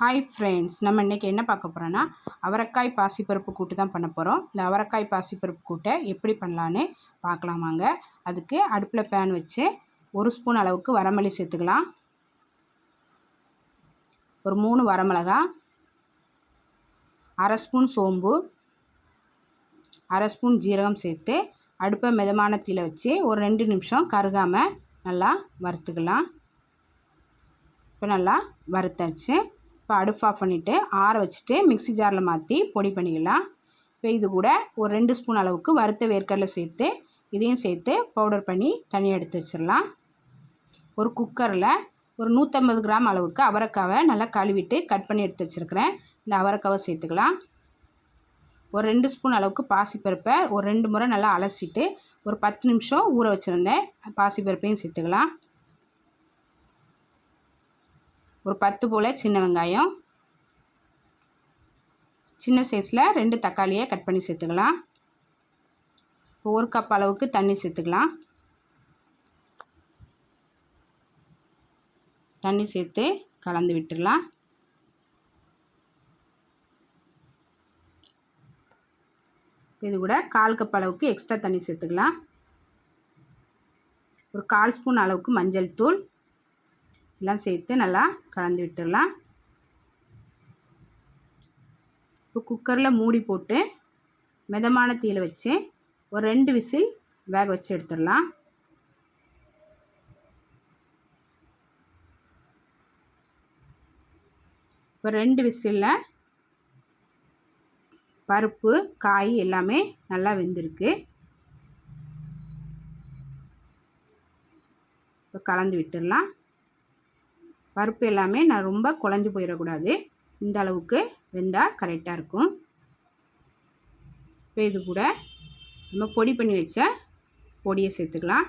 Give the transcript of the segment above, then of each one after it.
Hi friends நம்ம இன்றைக்கி என்ன பார்க்க போகிறோன்னா அவரைக்காய் பாசிப்பருப்பு கூட்டு தான் பண்ண போகிறோம் இந்த அவரைக்காய் பாசிப்பருப்பு கூட்டை எப்படி பண்ணலான்னு பார்க்கலாமாங்க அதுக்கு அடுப்பில் பேன் வச்சு ஒரு ஸ்பூன் அளவுக்கு வரமல்லி சேர்த்துக்கலாம். ஒரு மூணு வரமிளகா அரை ஸ்பூன் சோம்பு அரை ஸ்பூன் ஜீரகம் சேர்த்து அடுப்பை மிதமான தீயில் வச்சு ஒரு ரெண்டு நிமிஷம் கருகாமல் நல்லா வறுத்துக்கலாம். இப்போ நல்லா வறுத்தாச்சு. இப்போ அடுப்பு ஆஃப் பண்ணிவிட்டு ஆற வச்சுட்டு மிக்சி ஜாரில் மாற்றி பொடி பண்ணிக்கலாம். இப்போ இது கூட ஒரு ரெண்டு ஸ்பூன் அளவுக்கு வறுத்த வேர்க்கடலை சேர்த்து இதையும் சேர்த்து பவுடர் பண்ணி தனியாக எடுத்து வச்சிடலாம். ஒரு குக்கரில் ஒரு நூற்றம்பது கிராம் அளவுக்கு அவரைக்காவை நல்லா கழுவிட்டு கட் பண்ணி எடுத்து வச்சுருக்கிறேன். இந்த அவரைக்காவை சேர்த்துக்கலாம். ஒரு ரெண்டு ஸ்பூன் அளவுக்கு பாசிப்பருப்பை ஒரு ரெண்டு முறை நல்லா அலசிட்டு ஒரு பத்து நிமிஷம் ஊற வச்சுருந்தேன். பாசிப்பருப்பையும் சேர்த்துக்கலாம். ஒரு பத்து போல் சின்ன வெங்காயம். சின்ன சைஸில் ரெண்டு தக்காளியை கட் பண்ணி சேர்த்துக்கலாம். ஒரு கப் அளவுக்கு தண்ணி சேர்த்துக்கலாம். தண்ணி சேர்த்து கலந்து விட்டுடலாம். இது கூட கால் கப் அளவுக்கு எக்ஸ்ட்ரா தண்ணி சேர்த்துக்கலாம். ஒரு கால் ஸ்பூன் அளவுக்கு மஞ்சள் தூள். எல்லாம் சேர்த்து நல்லா கலந்து விட்டுடலாம். இப்போ குக்கரில் மூடி போட்டு மிதமான தீயில் வச்சு ஒரு ரெண்டு விசில் வேக வச்சு எடுத்துடலாம். இப்போ ரெண்டு விசிலில் பருப்பு காய் எல்லாமே நல்லா வெந்திருக்கு. இப்போ கலந்து விட்டுடலாம். பருப்பு எல்லாமே நான் ரொம்ப குழஞ்சி போயிடக்கூடாது. இந்த அளவுக்கு வெந்தால் கரெக்டாக இருக்கும். இப்போ இது கூட நம்ம பொடி பண்ணி வச்ச பொடியை சேர்த்துக்கலாம்.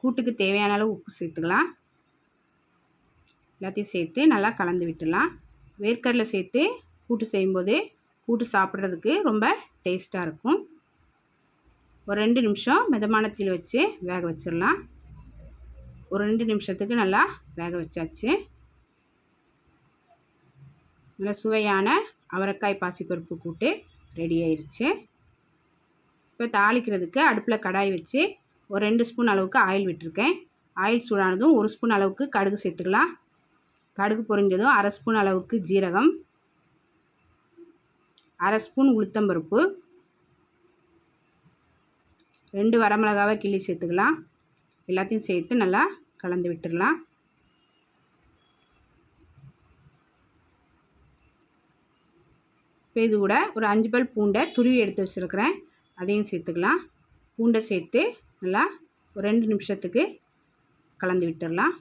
கூட்டுக்கு தேவையான அளவு உப்பு சேர்த்துக்கலாம். எல்லாத்தையும் சேர்த்து நல்லா கலந்து விட்டுடலாம். வேர்க்கடலை சேர்த்து கூட்டு செய்யும்போது கூட்டு சாப்பிட்றதுக்கு ரொம்ப டேஸ்ட்டாக இருக்கும். ஒரு ரெண்டு நிமிஷம் மிதமான தீயில் வச்சு வேக வச்சிடலாம். ஒரு ரெண்டு நிமிஷத்துக்கு நல்லா வேக வச்சாச்சு. நல்லா சுவையான அவரைக்காய் பாசிப்பருப்பு கூட்டு ரெடி ஆயிடுச்சு இப்போ தாளிக்கிறதுக்கு அடுப்பில் கடாய் வச்சு ஒரு ரெண்டு ஸ்பூன் அளவுக்கு ஆயில் விட்டுருக்கேன். ஆயில் சூடானதும் ஒரு ஸ்பூன் அளவுக்கு கடுகு சேர்த்துக்கலாம். கடுகு பொரிஞ்சதும் அரை ஸ்பூன் அளவுக்கு ஜீரகம். அரை ஸ்பூன் உளுத்தம்பருப்பு. ரெண்டு வரமிளகாவை கிள்ளி சேர்த்துக்கலாம். எல்லாத்தையும் சேர்த்து நல்லா கலந்து விட்டுடலாம். இப்போ இது கூட ஒரு அஞ்சு பல் பூண்டை துருவி எடுத்து வச்சுருக்கிறேன். அதையும் சேர்த்துக்கலாம். பூண்டை சேர்த்து நல்லா ஒரு ரெண்டு நிமிஷத்துக்கு கலந்து விட்டுடலாம்.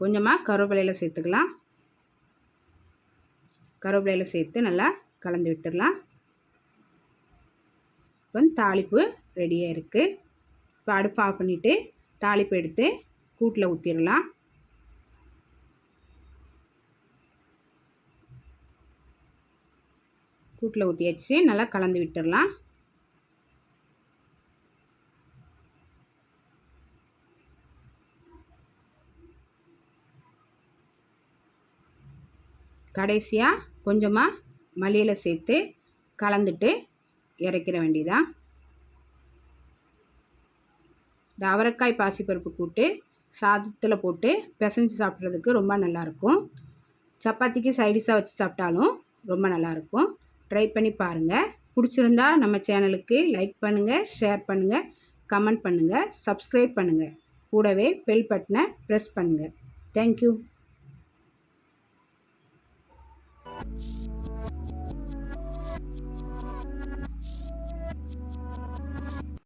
கொஞ்சமாக கருவேப்பிலையில் சேர்த்துக்கலாம். கருவேப்பிலையில் சேர்த்து நல்லா கலந்து விட்டுடலாம். இப்போ தாளிப்பு ரெடியாக இருக்குது இப்போ அடுப்பு ஆஃப் பண்ணிவிட்டு தாளிப்பு எடுத்து கூட்டில் ஊற்றிடலாம் கூட்டில் ஊற்றியாச்சு நல்லா கலந்து விட்டுடலாம். கடைசியாக கொஞ்சமாக மல்லியில் சேர்த்து கலந்துட்டு இறக்கிற வேண்டியதான் இந்த அவரைக்காய் பாசிப்பருப்பு கூட்டு சாதத்தில் போட்டு பிசைஞ்சு சாப்பிட்றதுக்கு ரொம்ப நல்லாயிருக்கும். சப்பாத்திக்கு சைடிஷாக வச்சு சாப்பிட்டாலும் ரொம்ப நல்லாயிருக்கும். ட்ரை பண்ணி பாருங்கள் பிடிச்சிருந்தா நம்ம சேனலுக்கு லைக் பண்ணுங்கள் ஷேர் பண்ணுங்கள் கமெண்ட் பண்ணுங்கள் சப்ஸ்கிரைப் பண்ணுங்கள் கூடவே பெல் பட்டனை ப்ரெஸ் பண்ணுங்கள் தேங்க்யூ